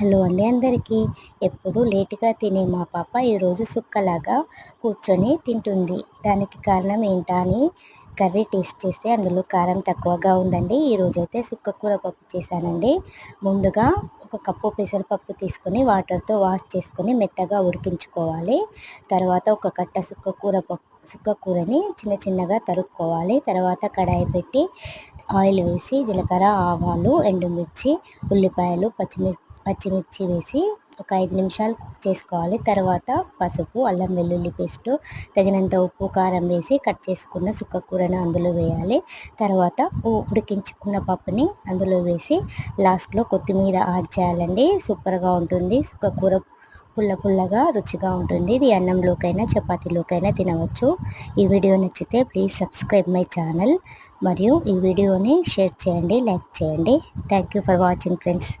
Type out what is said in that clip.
Hello అండి అందరికీ. ఎప్పుడు లేటుగా తినే మా పాప ఈరోజు సుక్కలాగా కూర్చొని తింటుంది. దానికి కారణం ఏంటా అని కర్రీ టేస్ట్ చేస్తే అందులో కారం తక్కువగా ఉందండి. ఈరోజైతే సుక్క కూర పప్పు చేశానండి. ముందుగా ఒక కప్పు పెసరపప్పు తీసుకొని వాటర్తో వాష్ చేసుకొని మెత్తగా ఉడికించుకోవాలి. తర్వాత ఒక కట్ట సుక్క కూర పప్పు సుక్క కూరని చిన్న చిన్నగా తరుక్కోవాలి. తర్వాత కడాయి పెట్టి ఆయిల్ వేసి జీలకర్ర ఆవాలు ఎండుమిర్చి ఉల్లిపాయలు పచ్చిమిర్చి పచ్చిమిర్చి వేసి ఒక ఐదు నిమిషాలు కుక్ చేసుకోవాలి. తర్వాత పసుపు అల్లం వెల్లుల్లి పేస్ట్ తగినంత ఉప్పు కారం వేసి కట్ చేసుకున్న సుక్క కూరను అందులో వేయాలి. తర్వాత ఉడికించుకున్న పప్పుని అందులో వేసి లాస్ట్లో కొత్తిమీర యాడ్ చేయాలండి. సూపర్గా ఉంటుంది. సుక్క కూర పుల్ల పుల్లగా రుచిగా ఉంటుంది. ఇది అన్నంలోకైనా చపాతీలోకైనా తినవచ్చు. ఈ వీడియో నచ్చితే ప్లీజ్ సబ్స్క్రైబ్ మై ఛానల్. మరియు ఈ వీడియోని షేర్ చేయండి లైక్ చేయండి. Thank you for watching friends